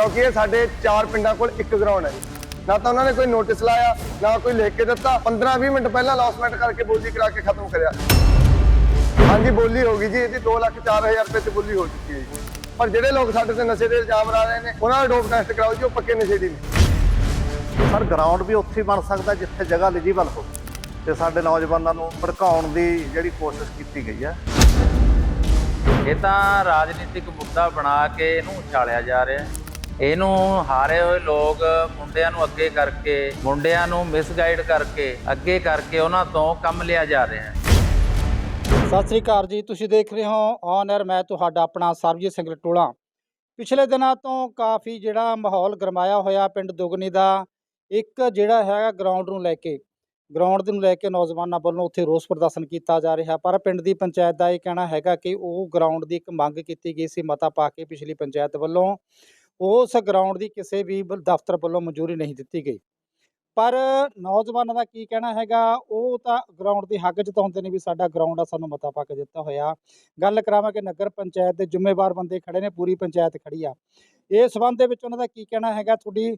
ਕਿਉਂਕਿ ਇਹ ਸਾਡੇ ਚਾਰ ਪਿੰਡਾਂ ਕੋਲ ਇੱਕ ਗਰਾਊਂਡ ਹੈ ਜੀ। ਨਾ ਤਾਂ ਉਹਨਾਂ ਨੇ ਕੋਈ ਨੋਟਿਸ ਲਾਇਆ ਨਾ ਕੋਈ ਲਿਖ ਕੇ ਦਿੱਤਾ 15-20 ਮਿੰਟ ਪਹਿਲਾਂ ਅਨਾਉਂਸਮੈਂਟ ਕਰਕੇ ਬੋਲੀ ਕਰਾ ਕੇ ਖਤਮ ਕਰਿਆ। ਹਾਂਜੀ ਬੋਲੀ ਹੋ ਗਈ ਜੀ ਇਹਦੀ 2 ਲੱਖ 4000 ਰੁਪਏ ਤੇ ਬੋਲੀ ਹੋ ਚੁੱਕੀ ਹੈ ਜੀ। ਪਰ ਜਿਹੜੇ ਲੋਕ ਸਾਡੇ ਤੇ ਨਸ਼ੇ ਦੇ ਇਲਜ਼ਾਮ ਲਾ ਰਹੇ ਨੇ ਉਹਨਾਂ ਦਾ ਡੋਪ ਟੈਸਟ ਕਰਾਓ ਜੀ ਉਹ ਪੱਕੇ ਨਸ਼ੇੜੀ ਨੇ। ਸਰ ਗਰਾਊਂਡ ਵੀ ਉੱਥੇ ਬਣ ਸਕਦਾ ਜਿੱਥੇ ਜਗ੍ਹਾ ਐਲੀਜੀਬਲ ਹੋਵੇ। ਤੇ ਸਾਡੇ ਨੌਜਵਾਨਾਂ ਨੂੰ ਭੜਕਾਉਣ ਦੀ ਜਿਹੜੀ ਕੋਸ਼ਿਸ਼ ਕੀਤੀ ਗਈ ਹੈ। ਇਹ ਤਾਂ ਰਾਜਨੀਤਿਕ ਮੁੱਦਾ ਬਣਾ ਕੇ ਇਹਨੂੰ ਉਛਾਲਿਆ ਜਾ ਰਿਹਾ ਹੈ। ਇਹਨੂੰ ਹਾਰੇ ਹੋਏ ਲੋਕ ਮੁੰਡਿਆਂ ਨੂੰ ਅੱਗੇ ਕਰਕੇ, ਮੁੰਡਿਆਂ ਨੂੰ ਮਿਸਗਾਈਡ ਕਰਕੇ, ਅੱਗੇ ਕਰਕੇ ਉਹਨਾਂ ਤੋਂ ਕੰਮ ਲਿਆ ਜਾ ਰਿਹਾ ਹੈ। ਸਤਿ ਸ੍ਰੀ ਅਕਾਲ ਜੀ, ਤੁਸੀਂ ਦੇਖ ਰਹੇ ਹੋ ਔਨ 에ਅਰ ਮੈਂ ਤੁਹਾਡਾ ਆਪਣਾ ਸਰਬਜੀਤ ਸਿੰਘ ਟੋਲਾ ਪਿਛਲੇ ਦਿਨਾਂ ਤੋਂ ਕਾਫੀ ਜਿਹੜਾ ਮਾਹੌਲ ਗਰਮਾਇਆ ਹੋਇਆ ਪਿੰਡ ਦੁਗਨੀ ਦਾ, ਇੱਕ ਜਿਹੜਾ ਹੈਗਾ ਗਰਾਊਂਡ ਨੂੰ ਲੈ ਕੇ ਗਰਾਊਂਡ ਨੂੰ ਲੈ ਕੇ ਨੌਜਵਾਨਾਂ ਵੱਲੋਂ ਉੱਥੇ ਰੋਸ ਪ੍ਰਦਰਸ਼ਨ ਕੀਤਾ ਜਾ ਰਿਹਾ, ਪਰ ਪਿੰਡ ਦੀ ਪੰਚਾਇਤ ਦਾ ਇਹ ਕਹਿਣਾ ਹੈਗਾ ਕਿ ਉਹ ਗਰਾਊਂਡ ਦੀ ਇੱਕ ਮੰਗ ਕੀਤੀ ਗਈ ਸੀ, ਮਤਾ ਪਾ ਕੇ ਪਿਛਲੀ ਪੰਚਾਇਤ ਵੱਲੋਂ। ਉਸ ਗਰਾਊਂਡ ਦੀ ਕਿਸੇ ਵੀ ਦਫ਼ਤਰ ਵੱਲੋਂ ਮਨਜ਼ੂਰੀ ਨਹੀਂ ਦਿੱਤੀ ਗਈ। ਪਰ ਨੌਜਵਾਨਾਂ ਦਾ ਕੀ ਕਹਿਣਾ ਹੈਗਾ ਉਹ ਤਾਂ ਗਰਾਊਂਡ ਦੀ ਹੱਕ ਜਤਾਉਂਦੇ ਨੇ ਵੀ ਸਾਡਾ ਗਰਾਊਂਡ ਆ ਸਾਨੂੰ ਮਤਾ ਪਾ ਕੇ ਦਿੱਤਾ ਹੋਇਆ। ਗੱਲ ਕਰਾਵਾਂਗੇ ਨਗਰ ਪੰਚਾਇਤ ਦੇ ਜ਼ਿੰਮੇਵਾਰ ਬੰਦੇ ਖੜੇ ਨੇ ਪੂਰੀ ਪੰਚਾਇਤ ਖੜੀ ਆ। ਇਸ ਸੰਬੰਧ ਦੇ ਵਿੱਚ ਉਹਨਾਂ ਦਾ ਕੀ ਕਹਿਣਾ ਹੈਗਾ? ਤੁਹਾਡੀ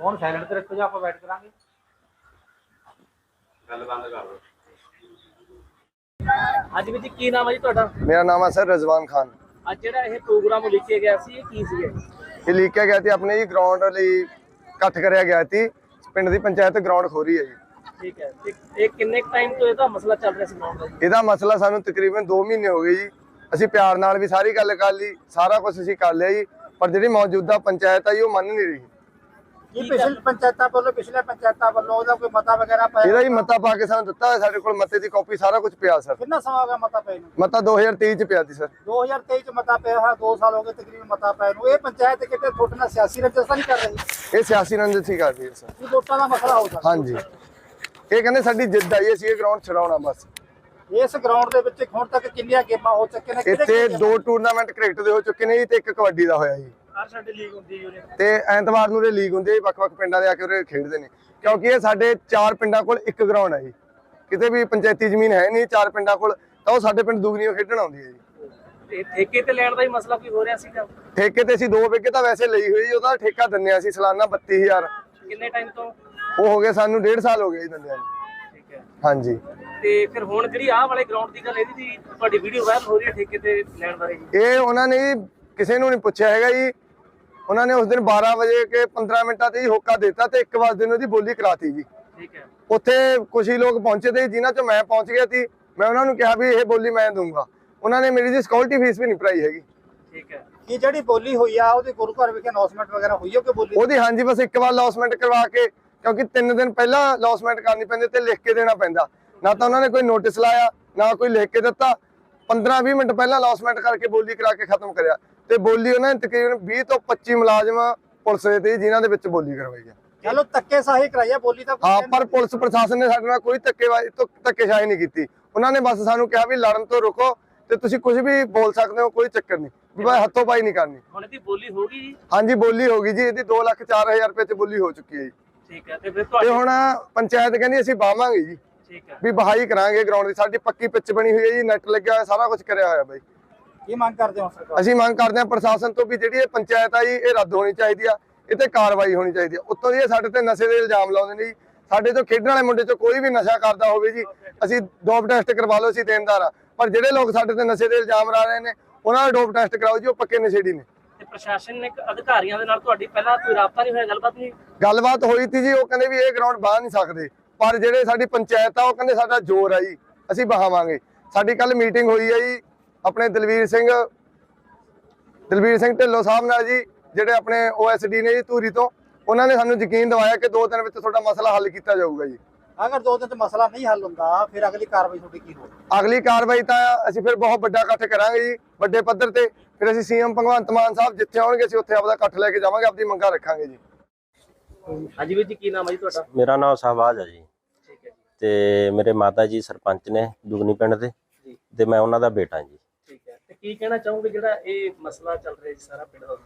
ਹੁਣ ਸਾਇਲੈਂਟ ਤੇ ਰੱਖੋ ਜਾਂ ਆਪਾਂ ਬੈਠ ਕਰਾਂਗੇ। ਅੱਜ ਵੀ ਜੀ ਕੀ ਨਾਮ ਹੈ ਜੀ ਤੁਹਾਡਾ? ਮੇਰਾ ਨਾਮ ਹੈ ਸਰ ਰਜ਼ਵਾਨ ਖਾਨ। ਅੱਜ ਜਿਹੜਾ ਇਹ ਪ੍ਰੋਗਰਾਮ ਲਿਖਿਆ ਗਿਆ ਸੀ ਇਹ ਕੀ ਸੀਗਾ ਇਹ? ਲਿਖਿਆ ਗਿਆ ਸੀ ਆਪਣੇ ਜੀ ਗਰਾਊਂਡ ਲਈ ਇਕੱਠ ਕਰਿਆ ਗਿਆ ਸੀ। ਪਿੰਡ ਦੀ ਪੰਚਾਇਤ ਗਰਾਊਂਡ ਖੋਰੀ ਹੈ ਜੀ। ਠੀਕ ਹੈ ਇਹ ਕਿੰਨੇ ਟਾਈਮ ਤੋਂ ਇਹਦਾ ਮਸਲਾ ਚੱਲ ਰਿਹਾ ਸੀ ਗਰਾਊਂਡ ਦਾ ਇਹਦਾ ਮਸਲਾ ਸਾਨੂੰ ਤਕਰੀਬਨ 2 ਮਹੀਨੇ ਹੋ ਗਏ ਜੀ। ਅਸੀਂ ਪਿਆਰ ਨਾਲ ਵੀ ਸਾਰੀ ਗੱਲ ਕਰ ਲਈ ਸਾਰਾ ਕੁਝ ਅਸੀਂ ਕਰ ਲਿਆ ਜੀ। ਪਰ ਜਿਹੜੀ ਮੌਜੂਦਾ ਪੰਚਾਇਤ ਆ ਜੀ ਉਹ ਮੰਨ ਨਹੀਂ ਰਹੀ। ਪਿਛਲੀ ਪੰਚਾਇਤਾਂ ਵੱਲੋਂ ਪਿਛਲੇ ਪੰਚਾਇਤਾਂ ਵੱਲੋਂ ਉਹਦਾ ਕੋਈ ਮਤਾ ਵਗੈਰਾ ਪਾਇਆ ਇਹਦਾ ਹੀ ਮਤਾ ਪਾ ਕੇ ਸਾਨੂੰ ਦਿੱਤਾ ਹੋਇਆ ਸਾਡੇ ਕੋਲ ਮਤੇ ਦੀ ਕਾਪੀ ਸਾਰਾ ਕੁਝ ਪਿਆ ਸਰ। ਕਿੰਨਾ ਸਮਾਂ ਹੋ ਗਿਆ ਮਤਾ ਪਏ ਨੂੰ? ਮਤਾ 2023 ਚ ਪਿਆ ਸੀ ਸਰ। 2023 ਚ ਮਤਾ ਪਿਆ ਹੋਇਆ 2 ਸਾਲ ਹੋ ਗਏ ਤਕਰੀਬਨ ਮਤਾ ਪਏ ਨੂੰ। ਇਹ ਪੰਚਾਇਤ ਕਿਤੇ ਤੁਹਾਡੇ ਨਾਲ ਸਿਆਸੀ ਰੰਜਿਸ਼ ਤਾਂ ਨਹੀਂ ਕਰ ਰਹੀ? ਇਹ ਸਿਆਸੀ ਰੰਜਿਸ਼ ਹੀ ਕਰਦੀ ਹੈ ਸਰ। ਇਹ ਵੋਟਾਂ ਦਾ ਮਸਲਾ ਹੋ ਸਕਦਾ। ਹਾਂਜੀ। ਇਹ ਕਹਿੰਦੇ ਸਾਡੀ ਜਿੱਦ ਆਈ ਅਸੀਂ ਇਹ ਗਰਾਊਂਡ ਛਡਾਉਣਾ ਬਸ। ਇਸ ਗਰਾਊਂਡ ਦੇ ਵਿੱਚ ਹੁਣ ਤੱਕ ਕਿੰਨੀਆਂ ਗੇਮਾਂ ਹੋ ਚੁੱਕੀਆਂ ਨੇ ਇੱਥੇ ਦੋ ਟੂਰਨਾਮੈਂਟ ਕ੍ਰਿਕਟ ਦੇ ਹੋ ਚੁੱਕੇ ਨੇ ਜੀ ਤੇ ਇੱਕ ਕਬੱਡੀ ਦਾ ਹੋਇਆ ਜੀ। ਹਰ ਸਾਡੇ ਲੀਗ ਹੁੰਦੀ ਹੈ ਜੀ ਤੇ ਐਤਵਾਰ ਨੂੰ ਇਹ ਲੀਗ ਹੁੰਦੀ ਹੈ ਵੱਖ-ਵੱਖ ਪਿੰਡਾਂ ਦੇ ਆ ਕੇ ਉਰੇ ਖੇਡਦੇ ਨੇ। ਕਿਉਂਕਿ ਇਹ ਸਾਡੇ ਚਾਰ ਪਿੰਡਾਂ ਕੋਲ ਇੱਕ ਗਰਾਊਂਡ ਹੈ ਜੀ। ਕਿਤੇ ਵੀ ਪੰਚਾਇਤੀ ਜ਼ਮੀਨ ਹੈ ਨਹੀਂ ਚਾਰ ਪਿੰਡਾਂ ਕੋਲ ਤਾਂ ਉਹ ਸਾਡੇ ਪਿੰਡ ਦੁਗਨੀਓ ਖੇਡਣ ਆਉਂਦੀ ਹੈ ਜੀ। ਤੇ ਠੇਕੇ ਤੇ ਲੈਣ ਦਾ ਹੀ ਮਸਲਾ ਕੋਈ ਹੋ ਰਿਹਾ ਸੀਗਾ? ਠੇਕੇ ਤੇ ਅਸੀਂ ਦੋ ਵਿਗੇ ਤਾਂ ਵੈਸੇ ਲਈ ਹੋਈ ਜੀ ਉਹਦਾ ਠੇਕਾ ਦਿੰਨੇ ਅਸੀਂ ਸਾਲਾਨਾ 32000 ਕਿੰਨੇ ਟਾਈਮ ਤੋਂ? ਉਹ ਹੋ ਗਏ ਸਾਨੂੰ 1.5 ਸਾਲ ਹੋ ਗਏ ਜੀ ਦਿੰਦਿਆਂ ਨੂੰ। ਠੀਕ ਹੈ। ਹਾਂਜੀ। ਤੇ ਫਿਰ ਹੁਣ ਜਿਹੜੀ ਆਹ ਵਾਲੇ ਗਰਾਊਂਡ ਦੀ ਗੱਲ ਇਹਦੀ ਦੀ ਤੁਹਾਡੀ ਵੀਡੀਓ ਵਾਇਰਲ ਹੋ ਰਹੀ ਹੈ ਠੇਕੇ ਤੇ ਲੈਣ ਬਾਰੇ ਇਹ ਉਹਨਾਂ ਨੇ ਕਿਸੇ ਨੂੰ ਨਹੀਂ ਪੁੱਛਿਆ ਹੈਗਾ ਜੀ ਉਹਨਾਂ ਨੇ ਉਸ ਦਿਨ 12 ਵਜੇ ਕੇ 15 ਮਿੰਟਾਂ ਤੇ ਹੀ ਹੋਕਾ ਦਿੱਤਾ ਤੇ 1 ਵਜੇ ਨੂੰ ਉਹਦੀ ਬੋਲੀ ਕਰਾਤੀ ਜੀ। ਠੀਕ ਹੈ। ਉੱਥੇ ਕੁਝ ਹੀ ਲੋਕ ਪਹੁੰਚੇ ਤੇ ਜਿਨ੍ਹਾਂ ਚੋਂ ਮੈਂ ਪਹੁੰਚ ਗਿਆ ਸੀ ਮੈਂ ਉਹਨਾਂ ਨੂੰ ਕਿਹਾ ਵੀ ਇਹ ਬੋਲੀ ਮੈਂ ਦੂੰਗਾ ਉਹਨਾਂ ਨੇ ਮੇਰੀ ਜੀ ਸਿਕਿਉਰਿਟੀ ਫੀਸ ਵੀ ਨਹੀਂ ਭਰਾਈ ਹੈਗੀ। ਠੀਕ ਹੈ। ਕੀ ਜਿਹੜੀ ਬੋਲੀ ਹੋਈ ਆ ਉਹਦੀ ਗੁਰੂ ਘਰ ਵਿਖੇ ਅਨਾਉਂਸਮੈਂਟ ਵਗੈਰਾ ਹੋਈ ਹੋ ਕਿ ਬੋਲੀ? ਉਹਦੀ ਹਾਂਜੀ ਬਸ ਇੱਕ ਵਾਰ ਲੌਸਮੈਂਟ ਕਰਵਾ ਕੇ ਕਿਉਂਕਿ 3 ਦਿਨ ਪਹਿਲਾਂ ਲੌਸਮੈਂਟ ਕਰਨੀ ਪੈਂਦੀ ਤੇ ਲਿਖ ਕੇ ਦੇਣਾ ਪੈਂਦਾ। ਨਾ ਤਾਂ ਉਹਨਾਂ ਨੇ ਕੋਈ ਨੋਟਿਸ ਲਾਇਆ ਨਾ ਕੋਈ ਲਿਖ ਕੇ ਦਿੱਤਾ। 15-20 ਮਿੰਟ ਪਹਿਲਾਂ ਲੌਸਮੈਂਟ ਕਰਕੇ ਬੋਲੀ ਕਰਾ ਕੇ ਖਤਮ ਕਰਿਆ। ਤੇ ਬੋਲੀ ਉਹਨਾਂ ਨੇ ਤਕਰੀਬਨ 20 ਤੋਂ 25 ਮੁਲਾਜ਼ਮ ਪੁਲਿਸ ਦੇ ਤੇ ਜਿਨ੍ਹਾਂ ਦੇ ਵਿੱਚ ਬੋਲੀ ਕਰਵਾਈ ਹੈ। ਚਲੋ ਧੱਕੇ ਸਾਹੀ ਕਰਾਈ ਆ ਬੋਲੀ ਤਾਂ ਹਾਂ ਪਰ ਪੁਲਿਸ ਪ੍ਰਸ਼ਾਸਨ ਨੇ ਸਾਡੇ ਨਾਲ ਕੋਈ ਧੱਕੇਵਾਜੀ ਤੋਂ ਧੱਕੇਸ਼ਾਹੀ ਨਹੀਂ ਕੀਤੀ। ਉਹਨਾਂ ਨੇ ਬਸ ਸਾਨੂੰ ਕਿਹਾ ਵੀ ਲੜਨ ਤੋਂ ਰੁਕੋ ਤੇ ਤੁਸੀਂ ਕੁਝ ਵੀ ਬੋਲ ਸਕਦੇ ਹੋ ਕੋਈ ਚੱਕਰ ਨਹੀਂ। ਵੀ ਬਸ ਹੱਥੋਂ ਪਾਈ ਨਹੀਂ ਕਰਨੀ। ਹੁਣ ਇਹਦੀ ਬੋਲੀ ਹੋ ਗਈ ਜੀ? ਹਾਂਜੀ ਬੋਲੀ ਹੋ ਗਈ ਜੀ। ਇਹਦੀ 2 ਲੱਖ 4000 ਰੁਪਏ ਤੇ ਬੋਲੀ ਹੋ ਚੁੱਕੀ ਹੈ ਜੀ। ਠੀਕ ਹੈ ਤੇ ਫਿਰ ਤੇ ਤੁਹਾਡੀ ਹੁਣ ਪੰਚਾਇਤ ਕਹਿੰਦੀ ਅਸੀਂ ਬਾਵਾਂਗੇ ਜੀ। ਠੀਕ ਹੈ। ਵੀ ਬਹਾਈ ਕਰਾਂਗੇ ਗਰਾਊਂਡ ਦੀ। ਸਾਡੀ ਪੱਕੀ ਪਿੱਚ ਬਣੀ ਹੋਈ ਹੈ ਜੀ ਨੈਟ ਲੱਗਿਆ ਹੋਇਆ ਸਾਰਾ ਕੁਝ ਕਰਿਆ ਹੋਇਆ ਬਾਈ। ਕੀ ਮੰਗ ਕਰਦੇ ਹੋ ਸਰਕਾਰ? ਅਸੀਂ ਮੰਗ ਕਰਦੇ ਹਾਂ ਪ੍ਰਸ਼ਾਸਨ ਤੋਂ ਵੀ ਜਿਹੜੀ ਇਹ ਪੰਚਾਇਤ ਆ ਜੀ ਇਹ ਰੱਦ ਹੋਣੀ ਚਾਹੀਦੀ ਆ ਇਹ ਤੇ ਕਾਰਵਾਈ ਹੋਣੀ ਚਾਹੀਦੀ ਆ। ਉੱਤੋਂ ਦੀ ਇਹ ਸਾਡੇ ਤੇ ਨਸ਼ੇ ਦੇ ਇਲਜ਼ਾਮ ਲਾਉਂਦੇ ਨੇ ਜੀ। ਸਾਡੇ ਤੋਂ ਖੇਡਣ ਵਾਲੇ ਮੁੰਡੇ ਚੋਂ ਕੋਈ ਵੀ ਨਸ਼ਾ ਕਰਦਾ ਹੋਵੇ ਜੀ ਅਸੀਂ ਡੋਪ ਟੈਸਟ ਕਰਵਾ ਲਓ ਅਸੀਂ ਦੇਣਦਾਰ ਆ। ਪਰ ਜਿਹੜੇ ਲੋਕ ਸਾਡੇ ਤੇ ਨਸ਼ੇ ਦੇ ਇਲਜ਼ਾਮ ਲਾ ਰਹੇ ਨੇ ਉਹਨਾਂ ਦਾ ਡੋਪ ਟੈਸਟ ਕਰਾਓ ਜੀ ਉਹ ਪੱਕੇ ਨਸ਼ੇੜੀ ਨੇ। ਤੇ ਪ੍ਰਸ਼ਾਸਨ ਨੇ ਅਧਿਕਾਰੀਆਂ ਦੇ ਨਾਲ ਤੁਹਾਡੀ ਪਹਿਲਾਂ ਕੋਈ ਰਾਬਤਾ ਨਹੀਂ ਹੋਇਆ ਗੱਲਬਾਤ ਨਹੀਂ ਗੱਲਬਾਤ ਹੋਈ ਤੀ ਜੀ ਉਹ ਕਹਿੰਦੇ ਵੀ ਇਹ ਗਰਾਊਂਡ ਬਾਹ ਨਹੀਂ ਸਕਦੇ। ਪਰ ਜਿਹੜੇ ਸਾਡੀ ਪੰਚਾਇਤ ਆ ਉਹ ਕਹਿੰਦੇ ਸਾਡਾ ਜ਼ੋਰ ਆ ਜੀ ਅਸੀਂ ਬਹਾਵਾਂਗੇ। ਸਾਡੀ ਕੱਲ ਮੀਟਿੰਗ ਹੋਈ ਹੈ ਜੀ ਆਪਣੇ ਦਲਵੀਰ ਸਿੰਘ ਦਲਵੀਰ ਸਿੰਘ ਢਿੱਲੋਂ ਸਾਹਿਬ ਨਾਲ ਜੀ ਜਿਹੜੇ ਆਪਣੇ ਓਐਸਡੀ ਨੇ ਜੀ ਧੂਰੀ ਤੋਂ ਉਹਨਾਂ ਨੇ ਸਾਨੂੰ ਯਕੀਨ ਦਿਵਾਇਆ ਕਿ ਦੋ ਦਿਨ ਵਿੱਚ ਤੁਹਾਡਾ ਮਸਲਾ ਹੱਲ ਕੀਤਾ ਜਾਊਗਾ ਜੀ। ਅਗਰ ਦੋ ਦਿਨ ਚ ਮਸਲਾ ਨਹੀਂ ਹੱਲ ਹੁੰਦਾ ਫਿਰ ਅਗਲੀ ਕਾਰਵਾਈ ਤੁਹਾਡੀ ਕੀ ਹੋਵੇ ਅਗਲੀ ਕਾਰਵਾਈ ਤਾਂ ਅਸੀਂ ਫਿਰ ਬਹੁਤ ਵੱਡਾ ਇਕੱਠ ਕਰਾਂਗੇ ਜੀ ਵੱਡੇ ਪੱਧਰ ਤੇ। ਫਿਰ ਅਸੀਂ ਸੀਐਮ ਭਗਵੰਤ ਮਾਨ ਸਾਹਿਬ ਜਿੱਥੇ ਆਉਣਗੇ ਅਸੀਂ ਉੱਥੇ ਆਪਦਾ ਇਕੱਠ ਲੈ ਕੇ ਜਾਵਾਂਗੇ ਆਪਦੀ ਮੰਗਾਂ ਰੱਖਾਂਗੇ ਜੀ। ਹਾਂਜੀ ਵੀਰ ਜੀ ਕੀ ਨਾਮ ਹੈ ਜੀ ਤੁਹਾਡਾ? ਮੇਰਾ ਨਾਮ ਸ਼ਹਬਾਜ਼ ਹੈ ਜੀ। ਠੀਕ ਹੈ ਜੀ। ਤੇ ਮੇਰੇ ਮਾਤਾ ਜੀ ਸਰਪੰਚ ਨੇ ਦੁਗਨੀ ਪਿੰਡ ਦੇ। ਤੇ ਮੈਂ ਉਹਨਾਂ ਦਾ ਬੇਟਾ ਜੀ। ਕੀ ਕਹਿਣਾ ਚਾਹੋਗੇ ਜਿਹੜਾ ਇਹ ਮਸਲਾ ਚੱਲ ਰਿਹਾ ਜੀ ਸਾਰਾ ਪਿੰਡ ਦਾ?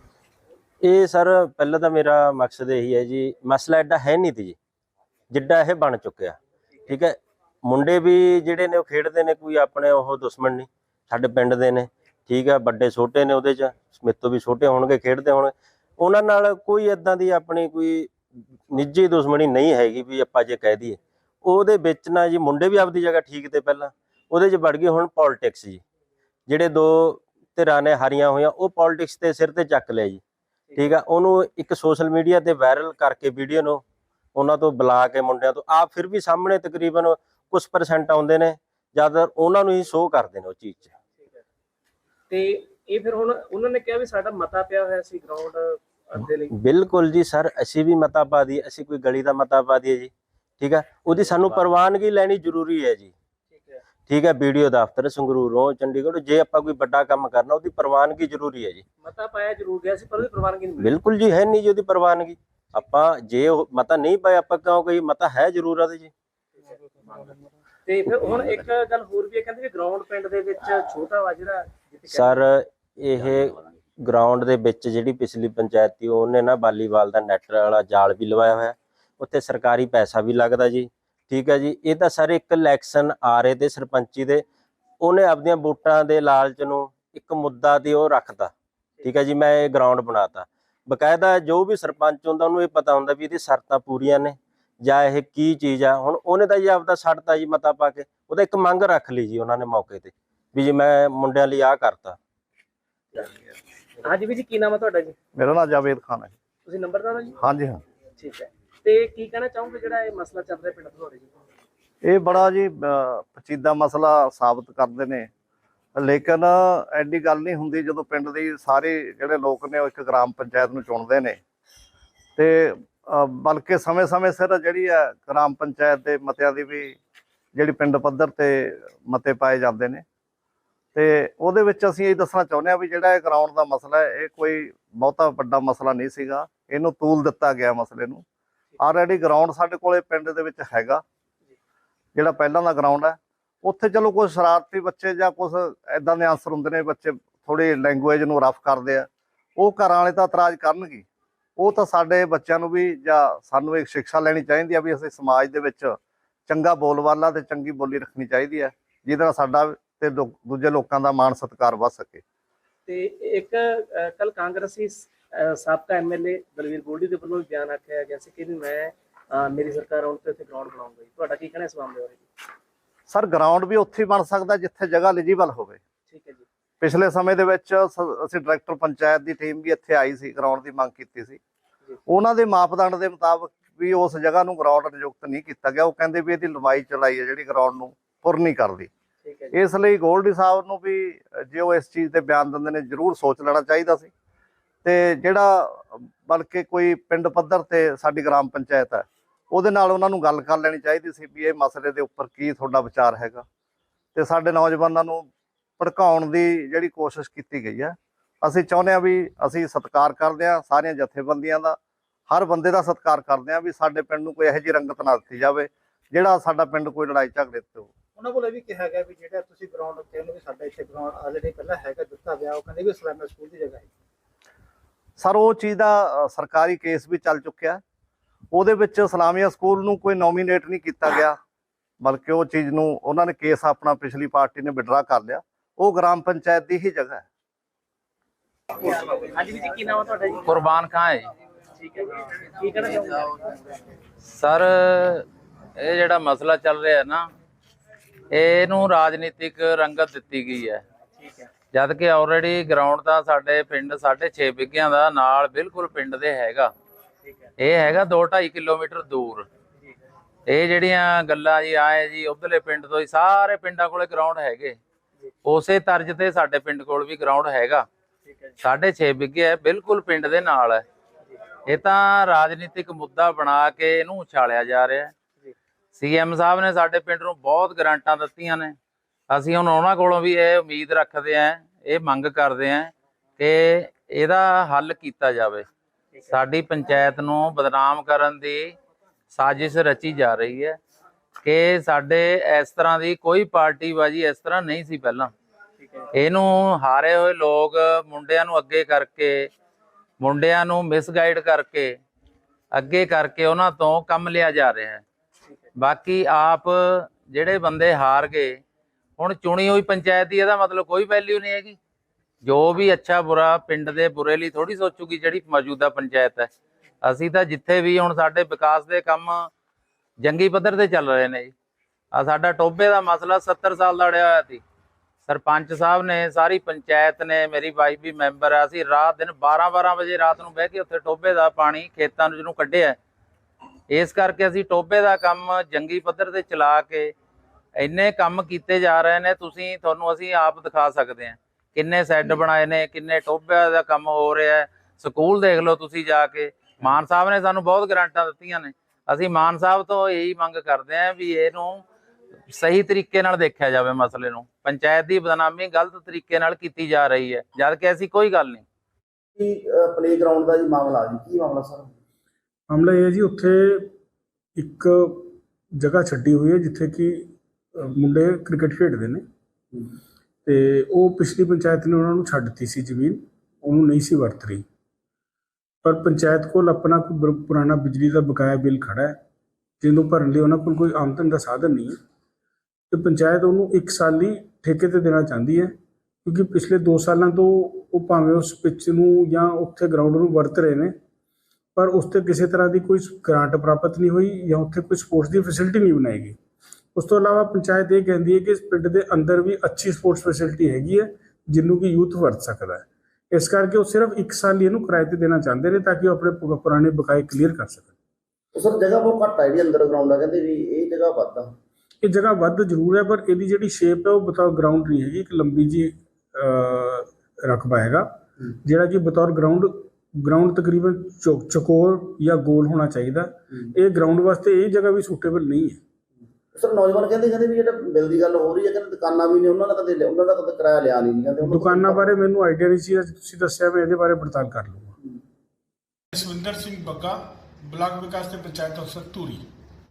ਇਹ ਸਰ, ਪਹਿਲਾਂ ਤਾਂ ਮੇਰਾ ਮਕਸਦ ਇਹੀ ਹੈ ਜੀ, ਮਸਲਾ ਐਡਾ ਹੈ ਨਹੀਂ ਤੀ ਜੀ, ਜਿੱਡਾ ਇਹ ਬਣ ਚੁੱਕਿਆ। ਠੀਕ ਹੈ, ਮੁੰਡੇ ਵੀ ਜਿਹੜੇ ਨੇ ਉਹ ਖੇਡਦੇ ਨੇ, ਕੋਈ ਆਪਣੇ ਉਹ ਦੁਸ਼ਮਣ ਨਹੀਂ, ਸਾਡੇ ਪਿੰਡ ਦੇ ਨੇ। ਠੀਕ ਹੈ, ਵੱਡੇ ਛੋਟੇ ਨੇ ਉਹਦੇ ਚ, ਮੇਰੇ ਤੋਂ ਵੀ ਛੋਟੇ ਹੋਣਗੇ, ਖੇਡਦੇ ਹੋਣਗੇ। ਉਹਨਾਂ ਨਾਲ ਕੋਈ ਇਦਾਂ ਦੀ ਆਪਣੀ ਕੋਈ ਨਿੱਜੀ ਦੁਸ਼ਮਣੀ ਨਹੀਂ ਹੈਗੀ ਵੀ ਆਪਾਂ ਜੇ ਕਹਿ ਦਈਏ। ਉਹਦੇ ਵਿੱਚ ਨਾ ਜੀ, ਮੁੰਡੇ ਵੀ ਆਪਦੀ ਜਗ੍ਹਾ ਠੀਕ ਤੇ ਪਹਿਲਾਂ, ਉਹਦੇ 'ਚ ਵੜ ਗਏ ਹੁਣ ਪੋਲਿਟਿਕਸ ਜੀ। ਜਿਹੜੇ ਦੋ ਧਿਰਾਂ ਨੇ ਹਾਰੀਆਂ ਹੋਈਆਂ ਉਹ ਪੋਲਿਟਿਕਸ ਦੇ ਸਿਰ ਤੇ ਚੱਕ ਲਿਆ ਜੀ। ਠੀਕ। ਆ? ਉਹਨੂੰ ਇੱਕ ਸੋਸ਼ਲ ਮੀਡੀਆ ਤੇ ਵਾਇਰਲ ਕਰਕੇ ਵੀਡੀਓ ਨੂੰ ਉਹਨਾਂ ਤੋਂ ਬੁਲਾ ਕੇ ਮੁੰਡਿਆਂ ਤੋਂ ਆਪ ਫਿਰ ਵੀ ਸਾਹਮਣੇ ਤਕਰੀਬਨ ਕੁਝ ਪਰਸੈਂਟ ਆਉਂਦੇ ਨੇ ਜ਼ਿਆਦਾਤਰ ਉਹਨਾਂ ਨੂੰ ਹੀ ਸ਼ੋਅ ਕਰਦੇ ਨੇ ਉਹ ਚੀਜ਼ 'ਚ। ਤੇ ਇਹ ਫਿਰ ਹੁਣ ਉਹਨਾਂ ਨੇ ਕਿਹਾ ਵੀ ਸਾਡਾ ਮਤਾ ਪਿਆ ਹੋਇਆ ਸੀ ਗਰਾਊਂਡ ਅੱਧੇ ਲਈ। ਬਿਲਕੁਲ ਜੀ ਸਰ ਅਸੀਂ ਵੀ ਮਤਾ ਪਾ ਦਈਏ ਅਸੀਂ ਕੋਈ ਗਲੀ ਦਾ ਮਤਾ ਪਾ ਦਈਏ ਜੀ। ਠੀਕ ਆ? ਉਹਦੀ ਸਾਨੂੰ ਪ੍ਰਵਾਨਗੀ ਲੈਣੀ ਜ਼ਰੂਰੀ ਹੈ ਜੀ। ਠੀਕ ਹੈ ਵੀਡੀਓ ਦਫ਼ਤਰ ਸੰਗਰੂਰੋਂ ਚੰਡੀਗੜ੍ਹ ਜੇ ਆਪਾਂ ਕੋਈ ਵੱਡਾ ਕੰਮ ਕਰਨਾ ਉਹਦੀ ਪ੍ਰਵਾਨਗੀ ਜ਼ਰੂਰੀ ਹੈ ਜੀ। ਮਤਾ ਪਾਇਆ ਜ਼ਰੂਰ ਗਿਆ ਸੀ ਪਰ ਉਹਦੀ ਪ੍ਰਵਾਨਗੀ ਨਹੀਂ ਮਿਲੀ। ਬਿਲਕੁਲ ਜੀ ਹੈ ਨਹੀਂ ਜੀ ਉਹਦੀ ਪ੍ਰਵਾਨਗੀ। ਆਪਾਂ ਜੇ ਉਹ ਮਤਾ ਨਹੀਂ ਪਾਇਆ ਆਪਾਂ ਕਿਉਂ ਕੋਈ ਮਤਾ ਹੈ ਜ਼ਰੂਰ ਉਹਦੇ ਜੀ। ਤੇ ਫਿਰ ਹੁਣ ਇੱਕ ਗੱਲ ਹੋਰ ਵੀ ਹੈ ਕਹਿੰਦੇ ਵੀ ਗਰਾਊਂਡ ਪਿੰਡ ਦੇ ਵਿੱਚ ਛੋਟਾ ਵਾ ਜਿਹੜਾ ਸਰ ਇਹ ਗਰਾਊਂਡ ਦੇ ਵਿੱਚ ਜਿਹੜੀ ਪਿਛਲੀ ਪੰਚਾਇਤ ਸੀ ਉਹਨੇ ਨਾ ਵਾਲੀਬਾਲ ਦਾ ਨੈਟ ਵਾਲਾ ਜਾਲ ਵੀ ਲਵਾਇਆ ਹੋਇਆ। ਉੱਥੇ ਸਰਕਾਰੀ ਪੈਸਾ ਵੀ ਲੱਗਦਾ ਜੀ। ਠੀਕ ਹੈ ਜੀ ਇਹ ਤਾਂ ਸਰ ਇੱਕ ਇਲੈਕਸ਼ਨ ਆ ਰਹੇ ਤੇ ਸਰਪੰਚੀ ਦੇ ਉਹਨੇ ਆਪਦੀਆਂ ਵੋਟਾਂ ਦੇ ਲਾਲਚ ਨੂੰ ਇੱਕ ਮੁੱਦਾ ਤੇ ਉਹ ਰੱਖਤਾ। ਠੀਕ ਹੈ ਜੀ ਮੈਂ ਇਹ ਗਰਾਊਂਡ ਬਣਾਤਾ। ਬਕਾਇਦਾ ਜੋ ਵੀ ਸਰਪੰਚ ਹੁੰਦਾ ਉਹਨੂੰ ਇਹ ਪਤਾ ਹੁੰਦਾ ਵੀ ਇਹਦੀ ਸ਼ਰਤਾਂ ਪੂਰੀਆਂ ਨੇ ਜਾਂ ਇਹ ਕੀ ਚੀਜ਼ ਆ। ਹੁਣ ਉਹਨੇ ਤਾਂ ਜੀ ਆਪਦਾ ਛੱਡਤਾ ਜੀ ਮਤਾ ਪਾ ਕੇ ਉਹਦਾ ਇੱਕ ਮੰਗ ਰੱਖ ਲਈ ਜੀ ਉਹਨਾਂ ਨੇ ਮੌਕੇ ਤੇ ਵੀ ਜੀ ਮੈਂ ਮੁੰਡਿਆਂ ਲਈ ਆਹ ਕਰਤਾ। ਹਾਂਜੀ ਵੀ ਜੀ ਕੀ ਨਾਮ ਹੈ ਤੁਹਾਡਾ ਜੀ? ਮੇਰਾ ਨਾਮ ਜਾਵੇਦ ਖਾਨ ਹੈ। ਤੁਸੀਂ ਨੰਬਰਦਾਰ ਹੋ ਜੀ। ਹਾਂਜੀ ਹਾਂ। ਠੀਕ ਹੈ। ਤੇ ਕੀ ਕਹਿਣਾ ਚਾਹੋਗੇ ਜਿਹੜਾ ਇਹ ਮਸਲਾ ਚੱਲ ਰਿਹਾ ਪਿੰਡ ਧਨੌਰੇ ਜੀ ਇਹ ਬੜਾ ਜੀ ਪਚੀਦਾ ਮਸਲਾ ਸਾਬਤ ਕਰਦੇ ਨੇ। ਲੇਕਿਨ ਐਡੀ ਗੱਲ ਨਹੀਂ ਹੁੰਦੀ ਜਦੋਂ ਪਿੰਡ ਦੇ ਸਾਰੇ ਜਿਹੜੇ ਲੋਕ ਨੇ ਉਹ ਇੱਕ ਗ੍ਰਾਮ ਪੰਚਾਇਤ ਨੂੰ ਚੁਣਦੇ ਨੇ। ਤੇ ਬਲਕਿ ਸਮੇਂ-ਸਮੇਂ ਸਿਰ ਜਿਹੜੀ ਹੈ ਗ੍ਰਾਮ ਪੰਚਾਇਤ ਦੇ ਮਤਿਆਂ ਦੀ ਵੀ ਜਿਹੜੀ ਪਿੰਡ ਪੱਧਰ ਤੇ ਮਤੇ ਪਾਏ ਜਾਂਦੇ ਨੇ। ਤੇ ਉਹਦੇ ਵਿੱਚ ਅਸੀਂ ਇਹ ਦੱਸਣਾ ਚਾਹੁੰਦੇ ਹਾਂ ਵੀ ਜਿਹੜਾ ਇਹ ਗਰਾਊਂਡ ਦਾ ਮਸਲਾ ਹੈ, ਇਹ ਕੋਈ ਬਹੁਤਾ ਵੱਡਾ ਮਸਲਾ ਨਹੀਂ ਸੀਗਾ। ਇਹਨੂੰ ਤੂਲ ਦਿੱਤਾ ਗਿਆ ਮਸਲੇ ਨੂੰ। ਆਲਰੇਡੀ ਗਰਾਊਂਡ ਸਾਡੇ ਕੋਲੇ ਪਿੰਡ ਦੇ ਵਿੱਚ ਹੈਗਾ। ਜਿਹੜਾ ਪਹਿਲਾਂ ਦਾ ਗਰਾਊਂਡ ਹੈ ਉੱਥੇ ਚਲੋ ਕੁਝ ਸ਼ਰਾਰਤੀ ਬੱਚੇ ਜਾਂ ਕੁਝ ਐਦਾਂ ਦੇ ਆਨਸਰ ਹੁੰਦੇ ਨੇ ਬੱਚੇ ਥੋੜੀ ਲੈਂਗੁਏਜ ਨੂੰ ਰਫ ਕਰਦੇ ਆ। ਉਹ ਘਰਾਂ ਵਾਲੇ ਤਾਂ ਇਤਰਾਜ਼ ਕਰਨਗੇ। ਉਹ ਤਾਂ ਸਾਡੇ ਬੱਚਿਆਂ ਨੂੰ ਵੀ ਜਾਂ ਸਾਨੂੰ ਇੱਕ ਸਿੱਖਿਆ ਲੈਣੀ ਚਾਹੀਦੀ ਆ ਵੀ ਅਸੀਂ ਸਮਾਜ ਦੇ ਵਿੱਚ ਚੰਗਾ ਬੋਲਬਾਲਾ ਤੇ ਚੰਗੀ ਬੋਲੀ ਰੱਖਣੀ ਚਾਹੀਦੀ ਹੈ ਜਿਹਦੇ ਨਾਲ ਸਾਡਾ ਤੇ ਦੂਜੇ ਲੋਕਾਂ ਦਾ ਮਾਣ ਸਤਿਕਾਰ ਵੱਧ ਸਕੇ। ਤੇ ਇੱਕ ਕੱਲ ਕਾਂਗਰਸੀ ਸਾਬਕਾ ਐਮਐਲਏ ਦਲਵੀਰ ਗੋਲਡੀ ਦੇ ਵੱਲੋਂ ਬਿਆਨ ਆਖਿਆ ਗਿਆ ਸੀ ਕਿ ਵੀ ਮੈਂ ਮੇਰੀ ਸਰਕਾਰ ਆਉਣ ਤੇ ਇੱਥੇ ਗਰਾਊਂਡ ਬਣਾਉਂਗਾ ਤੁਹਾਡਾ ਕੀ ਕਹਿਣਾ ਇਸ ਮਾਮਲੇ ਬਾਰੇ? ਸਰ ਗਰਾਊਂਡ ਵੀ ਉੱਥੇ ਬਣ ਸਕਦਾ ਜਿੱਥੇ ਜਗ੍ਹਾ ਐਲੀਜੀਬਲ ਹੋਵੇ। ਠੀਕ ਹੈ ਜੀ। ਪਿਛਲੇ ਸਮੇਂ ਦੇ ਵਿੱਚ ਅਸੀਂ ਡਾਇਰੈਕਟਰ ਪੰਚਾਇਤ ਦੀ ਟੀਮ ਵੀ ਇੱਥੇ ਆਈ ਸੀ ਗਰਾਊਂਡ ਦੀ ਮੰਗ ਕੀਤੀ ਸੀ। ਉਹਨਾਂ ਦੇ ਮਾਪਦੰਡ ਦੇ ਮੁਤਾਬਕ ਵੀ ਉਸ ਜਗ੍ਹਾ ਨੂੰ ਗਰਾਊਂਡ ਨਿਯੁਕਤ ਨਹੀਂ ਕੀਤਾ ਗਿਆ। ਉਹ ਕਹਿੰਦੇ ਵੀ ਇਹਦੀ ਲੰਬਾਈ ਚੌੜਾਈ ਹੈ ਜਿਹੜੀ ਗਰਾਊਂਡ ਨੂੰ ਪੁਰ ਨਹੀਂ ਕਰਦੀ। ਇਸ ਲਈ ਗੋਲਡੀ ਸਾਹਿਬ ਨੂੰ ਵੀ ਜੇ ਉਹ ਇਸ ਚੀਜ਼ ਤੇ ਬਿਆਨ ਦਿੰਦੇ ਨੇ ਜ਼ਰੂਰ ਸੋਚ ਲੈਣਾ ਚਾਹੀਦਾ ਸੀ। ਤੇ ਜਿਹੜਾ, ਬਲਕਿ ਕੋਈ ਪਿੰਡ ਪੱਧਰ ਤੇ ਸਾਡੀ ਗ੍ਰਾਮ ਪੰਚਾਇਤ ਹੈ, ਉਹਦੇ ਨਾਲ ਉਹਨਾਂ ਨੂੰ ਗੱਲ ਕਰ ਲੈਣੀ ਚਾਹੀਦੀ ਸੀ ਵੀ ਇਹ ਮਸਲੇ ਦੇ ਉੱਪਰ ਕੀ ਤੁਹਾਡਾ ਵਿਚਾਰ ਹੈਗਾ। ਤੇ ਸਾਡੇ ਨੌਜਵਾਨਾਂ ਨੂੰ ਭੜਕਾਉਣ ਦੀ ਜਿਹੜੀ ਕੋਸ਼ਿਸ਼ ਕੀਤੀ ਗਈ ਹੈ, ਅਸੀਂ ਚਾਹੁੰਦੇ ਹਾਂ ਵੀ ਅਸੀਂ ਸਤਿਕਾਰ ਕਰਦੇ ਹਾਂ ਸਾਰੀਆਂ ਜਥੇਬੰਦੀਆਂ ਦਾ, ਹਰ ਬੰਦੇ ਦਾ ਸਤਿਕਾਰ ਕਰਦੇ ਹਾਂ ਵੀ ਸਾਡੇ ਪਿੰਡ ਨੂੰ ਕੋਈ ਇਹੋ ਜਿਹੀ ਰੰਗਤ ਨਾ ਦਿੱਤੀ ਜਾਵੇ, ਜਿਹੜਾ ਸਾਡਾ ਪਿੰਡ ਕੋਈ ਲੜਾਈ ਝਗੜੇ ਤੇ ਹੋ ਉਹਨਾਂ ਕੋਲ ਇਹ ਵੀ ਕਿਹਾ ਗਿਆ ਵੀ ਜਿਹੜਾ ਤੁਸੀਂ ਗਰਾਊਂਡ ਕਹਿੰਦੇ ਵੀ ਸਾਡਾ ਇੱਥੇ ਗਰਾਊਂਡ ਆਲਰੇਡੀ ਪਹਿਲਾਂ ਹੈਗਾ ਦਿੱਤਾ ਗਿਆ, ਉਹ ਕਹਿੰਦੇ ਵੀ ਇਸਲਾਮਿਕ ਸਕੂਲ ਦੀ ਜਗ੍ਹਾ ਹੈ। ਸਰ ਉਹ ਚੀਜ਼ ਦਾ ਸਰਕਾਰੀ ਕੇਸ ਵੀ ਚੱਲ ਚੁੱਕਿਆ। ਉਹਦੇ ਵਿੱਚ ਇਸਲਾਮੀਆ ਸਕੂਲ ਨੂੰ ਕੋਈ ਨੋਮੀਨੇਟ ਨਹੀਂ ਕੀਤਾ ਗਿਆ ਬਲਕਿ ਉਹ ਚੀਜ਼ ਨੂੰ ਉਹਨਾਂ ਨੇ ਕੇਸ ਆਪਣਾ ਪਿਛਲੀ ਪਾਰਟੀ ਨੇ ਵਿਡਰਾ ਕਰ ਲਿਆ। ਉਹ ਗ੍ਰਾਮ ਪੰਚਾਇਤ ਦੀ ਹੀ ਜਗ੍ਹਾ ਹੈ। ਹਾਂਜੀ ਵੀ ਜੀ ਕੀ ਨਾਮ ਹੈ ਤੁਹਾਡਾ ਜੀ? ਕੁਰਬਾਨ ਖਾਂ ਹੈ ਜੀ। ਠੀਕ ਹੈ ਜੀ। ਕੀ ਕਹਿਣਾ ਚਾਹੋਗੇ ਸਰ ਇਹ ਜਿਹੜਾ ਮਸਲਾ ਚੱਲ ਰਿਹਾ ਨਾ ਇਹਨੂੰ ਰਾਜਨੀਤਿਕ ਰੰਗਤ ਦਿੱਤੀ ਗਈ ਹੈ। ਠੀਕ ਹੈ। ਜਦ ਕਿ ਆਲਰੇਡੀ ਗਰਾਊਂਡ ਤਾਂ ਸਾਡੇ ਪਿੰਡ 6.5 ਵਿਗਿਆਂ ਦਾ ਨਾਲ ਬਿਲਕੁਲ ਪਿੰਡ ਦੇ ਹੈਗਾ। ਇਹ ਹੈਗਾ 2.5 ਕਿਲੋਮੀਟਰ ਦੂਰ। ਇਹ ਜਿਹੜੀਆਂ ਗੱਲਾਂ ਜੀ ਆਏ ਜੀ ਉਧਰਲੇ ਪਿੰਡ ਤੋਂ ਹੀ ਸਾਰੇ ਪਿੰਡਾਂ ਕੋਲੇ ਗਰਾਊਂਡ ਹੈਗੇ। ਉਸੇ ਤਰਜ਼ ਤੇ ਸਾਡੇ ਪਿੰਡ ਕੋਲ ਵੀ ਗਰਾਊਂਡ ਹੈਗਾ। ਠੀਕ ਹੈ ਜੀ। ਸਾਢੇ 6 ਵਿਗੇ ਹੈ ਬਿਲਕੁਲ ਪਿੰਡ ਦੇ ਨਾਲ ਹੈ। ਇਹ ਤਾਂ ਰਾਜਨੀਤਿਕ ਮੁੱਦਾ ਬਣਾ ਕੇ ਇਹਨੂੰ ਉਛਾਲਿਆ ਜਾ ਰਿਹਾ ਹੈ। ਸੀਐਮ ਸਾਹਿਬ ਨੇ ਸਾਡੇ ਪਿੰਡ ਨੂੰ ਬਹੁਤ ਗ੍ਰਾਂਟਾਂ ਦਿੱਤੀਆਂ ਨੇ। ਅਸੀਂ ਹੁਣ ਉਹਨਾਂ ਕੋਲੋਂ ਵੀ ਇਹ ਉਮੀਦ ਰੱਖਦੇ ਆਂ ਇਹ ਮੰਗ ਕਰਦੇ ਆਂ ਕਿ ਇਹਦਾ ਹੱਲ ਕੀਤਾ ਜਾਵੇ। ਸਾਡੀ ਪੰਚਾਇਤ ਨੂੰ ਬਦਨਾਮ ਕਰਨ ਦੀ ਸਾਜ਼ਿਸ਼ ਰਚੀ ਜਾ ਰਹੀ ਹੈ ਕਿ ਸਾਡੇ ਇਸ ਤਰ੍ਹਾਂ ਦੀ ਕੋਈ ਪਾਰਟੀਬਾਜ਼ੀ ਇਸ ਤਰ੍ਹਾਂ ਨਹੀਂ ਸੀ ਪਹਿਲਾਂ। ਇਹਨੂੰ ਹਾਰੇ ਹੋਏ ਲੋਕ ਮੁੰਡਿਆਂ ਨੂੰ ਅੱਗੇ ਕਰਕੇ, ਮੁੰਡਿਆਂ ਨੂੰ ਮਿਸਗਾਈਡ ਕਰਕੇ, ਅੱਗੇ ਕਰਕੇ ਉਹਨਾਂ ਤੋਂ ਕੰਮ ਲਿਆ ਜਾ ਰਿਹਾ ਹੈ। ਬਾਕੀ ਆਪ ਜਿਹੜੇ ਬੰਦੇ ਹਾਰ ਗਏ ਹੁਣ ਚੁਣੀ ਹੋਈ ਪੰਚਾਇਤ ਦੀ ਇਹਦਾ ਮਤਲਬ ਕੋਈ ਵੈਲਿਊ ਨਹੀਂ ਹੈਗੀ। ਜੋ ਵੀ ਅੱਛਾ ਬੁਰਾ ਪਿੰਡ ਦੇ ਬੁਰੇ ਲਈ ਥੋੜੀ ਸੋਚੂਗੀ ਜਿਹੜੀ ਮੌਜੂਦਾ ਪੰਚਾਇਤ ਹੈ। ਅਸੀਂ ਤਾਂ ਜਿੱਥੇ ਵੀ ਹੁਣ ਸਾਡੇ ਵਿਕਾਸ ਦੇ ਕੰਮ ਜੰਗੀ ਪੱਧਰ ਤੇ ਚੱਲ ਰਹੇ ਨੇ ਜੀ। ਆ ਸਾਡਾ ਟੋਬੇ ਦਾ ਮਸਲਾ 70 ਸਾਲ ਦਾ ਅੜਿਆ ਹੋਇਆ ਸੀ। ਸਰਪੰਚ ਸਾਹਿਬ ਨੇ, ਸਾਰੀ ਪੰਚਾਇਤ ਨੇ, ਮੇਰੀ ਵਾਈਫ ਵੀ ਮੈਂਬਰ ਆ। ਅਸੀਂ ਰਾਤ ਦਿਨ 12 12 ਵਜੇ ਰਾਤ ਨੂੰ ਬਹਿ ਕੇ ਉੱਥੇ ਟੋਬੇ ਦਾ ਪਾਣੀ ਖੇਤਾਂ ਨੂੰ ਜਿਹਨੂੰ ਕੱਢਿਆ। ਇਸ ਕਰਕੇ ਅਸੀਂ ਟੋਬੇ ਦਾ ਕੰਮ ਜੰਗੀ ਪੱਧਰ ਤੇ ਚਲਾ ਕੇ ਇੰਨੇ ਕੰਮ ਕੀਤੇ ਜਾ ਰਹੇ ਨੇ ਤੁਸੀਂ ਤੁਹਾਨੂੰ ਅਸੀਂ ਆਪ ਦਿਖਾ ਸਕਦੇ ਹਾਂ। ਕਿੰਨੇ ਸੈੱਡ ਬਣਾਏ ਨੇ ਕਿੰਨੇ ਟੋਬਿਆਂ ਦਾ ਕੰਮ ਹੋ ਰਿਹਾ ਹੈ। ਸਕੂਲ ਦੇਖ ਲਓ ਤੁਸੀਂ ਜਾ ਕੇ। ਮਾਨ ਸਾਹਿਬ ਨੇ ਸਾਨੂੰ ਬਹੁਤ ਗਰੰਟਾਂ ਦਿੱਤੀਆਂ ਨੇ। ਅਸੀਂ ਮਾਨ ਸਾਹਿਬ ਤੋਂ ਇਹੀ ਮੰਗ ਕਰਦੇ ਹਾਂ ਵੀ ਇਹਨੂੰ ਸਹੀ ਤਰੀਕੇ ਨਾਲ ਦੇਖਿਆ ਜਾਵੇ ਮਸਲੇ ਨੂੰ। ਪੰਚਾਇਤ ਦੀ ਬਦਨਾਮੀ ਗਲਤ ਤਰੀਕੇ ਨਾਲ ਕੀਤੀ ਜਾ ਰਹੀ ਹੈ। ਜਦ ਕਿ ਐਸੀ ਕੋਈ ਗੱਲ ਨਹੀਂ। ਕੀ ਪਲੇਗਰਾਉਂਡ ਦਾ ਜੀ ਮਾਮਲਾ ਜੀ? ਕੀ ਮਾਮਲਾ ਸਰ? ਮਾਮਲਾ ਇਹ ਹੈ ਜੀ ਉੱਥੇ ਇੱਕ ਜਗ੍ਹਾ ਛੱਡੀ ਹੋਈ ਹੈ ਜਿੱਥੇ ਕਿ ਮੁੰਡੇ ਕ੍ਰਿਕਟ ਖੇਡਦੇ ਨੇ। ਤੇ ਉਹ ਪਿਛਲੀ ਪੰਚਾਇਤ ਨੇ ਉਹਨਾਂ ਨੂੰ ਛੱਡ ਦਿੱਤੀ ਸੀ ਜ਼ਮੀਨ ਉਹਨੂੰ ਨਹੀਂ ਸੀ ਵਰਤ ਰਹੀ। ਪਰ ਪੰਚਾਇਤ ਕੋਲ ਆਪਣਾ ਕੋਈ ਪੁਰਾਣਾ ਬਿਜਲੀ ਦਾ ਬਕਾਇਆ ਬਿੱਲ ਖੜਾ ਹੈ। ਜਿਹਨੂੰ ਭਰਨ ਲਈ ਉਹਨਾਂ ਕੋਲ ਕੋਈ ਆਮਦਨ ਦਾ ਸਾਧਨ ਨਹੀਂ ਹੈ। ਤੇ ਪੰਚਾਇਤ ਉਹਨੂੰ 1 ਸਾਲ ਲਈ ਠੇਕੇ ਤੇ ਦੇਣਾ ਚਾਹੁੰਦੀ ਹੈ। ਕਿਉਂਕਿ ਪਿਛਲੇ 2 ਸਾਲਾਂ ਤੋਂ ਉਹ ਭਾਵੇਂ ਉਸ ਪਿੱਚ ਨੂੰ ਜਾਂ ਉੱਥੇ ਗਰਾਊਂਡ ਨੂੰ ਵਰਤ ਰਹੇ ਨੇ ਪਰ ਉਸ ਤੇ ਕਿਸੇ ਤਰ੍ਹਾਂ ਦੀ ਕੋਈ ਗ੍ਰਾਂਟ ਪ੍ਰਾਪਤ ਨਹੀਂ ਹੋਈ ਜਾਂ ਉੱਥੇ ਕੋਈ ਸਪੋਰਟਸ ਦੀ ਫੈਸਿਲਿਟੀ ਨਹੀਂ ਬਣਾਈ ਗਈ। ਉਸ ਤੋਂ ਇਲਾਵਾ ਪੰਚਾਇਤ ਇਹ ਕਹਿੰਦੀ ਹੈ ਕਿ ਇਸ ਪਿੰਡ ਦੇ ਅੰਦਰ ਵੀ ਅੱਛੀ ਸਪੋਰਟਸ ਫੈਸਿਲਿਟੀ ਹੈਗੀ ਹੈ ਜਿਹਨੂੰ ਕਿ ਯੂਥ ਵਰਤ ਸਕਦਾ ਹੈ। ਇਸ ਕਰਕੇ ਉਹ ਸਿਰਫ 1 ਸਾਲ ਲਈ ਇਹਨੂੰ ਕਿਰਾਏ ਤੇ ਦੇਣਾ ਚਾਹੁੰਦੇ ਨੇ ਤਾਂ ਕਿ ਉਹ ਆਪਣੇ ਪੁਰਾਣੇ ਬਕਾਏ ਕਲੀਅਰ ਕਰ ਸਕਣ। ਸਰ ਜਗ੍ਹਾ ਬਹੁਤ ਘੱਟ ਹੈ ਜਿਹੜੀ ਅੰਡਰਗਰਾਉਂਡ ਆ ਕਹਿੰਦੇ ਵੀ ਇਹ ਜਗ੍ਹਾ ਵੱਧ ਆ। ਇਹ ਜਗ੍ਹਾ ਵੱਧ ਜ਼ਰੂਰ ਹੈ ਪਰ ਇਹਦੀ ਜਿਹੜੀ ਸ਼ੇਪ ਹੈ ਉਹ ਬਤੌਰ ਗਰਾਊਂਡ ਨਹੀਂ ਹੈਗੀ ਇੱਕ ਲੰਬੀ ਜੀ ਰਕਬਾ ਹੈਗਾ ਜਿਹੜਾ ਕਿ ਬਤੌਰ ਗਰਾਊਂਡ ਗਰਾਊਂਡ ਤਕਰੀਬਨ ਚੌਕੋਰ ਜਾਂ ਗੋਲ ਹੋਣਾ ਚਾਹੀਦਾ। ਇਹ ਗਰਾਊਂਡ ਵਾਸਤੇ ਇਹ ਜਗ੍ਹਾ ਵੀ ਸੂਟੇਬਲ ਨਹੀਂ ਹੈ। ਸਰ ਨੌਜਵਾਨ ਕਹਿੰਦੇ ਕਹਿੰਦੇ ਵੀ ਜਿਹੜਾ ਬਿੱਲ ਦੀ ਗੱਲ ਹੋ ਰਹੀ ਹੈ ਕਹਿੰਦੇ ਦੁਕਾਨਾਂ ਵੀ ਨੇ ਉਹਨਾਂ ਦਾ ਕਦੇ ਲਿਆ- ਉਹਨਾਂ ਦਾ ਕਦੇ ਕਿਰਾਇਆ ਲਿਆ ਨਹੀਂ ਕਹਿੰਦੇ ਉਹਨਾਂ ਦੁਕਾਨਾਂ ਬਾਰੇ ਮੈਨੂੰ ਆਈਡੀਆ ਨਹੀਂ ਸੀ ਅੱਜ ਤੁਸੀਂ ਦੱਸਿਆ ਮੈਂ ਇਹਦੇ ਬਾਰੇ ਪੜਤਾਲ ਕਰ ਲੂੰਗਾ ਜਸਵਿੰਦਰ ਸਿੰਘ ਬੱਗਾ ਬਲਾਕ ਵਿਕਾਸ ਤੇ ਪੰਚਾਇਤ ਅਫਸਰ ਧੂਰੀ।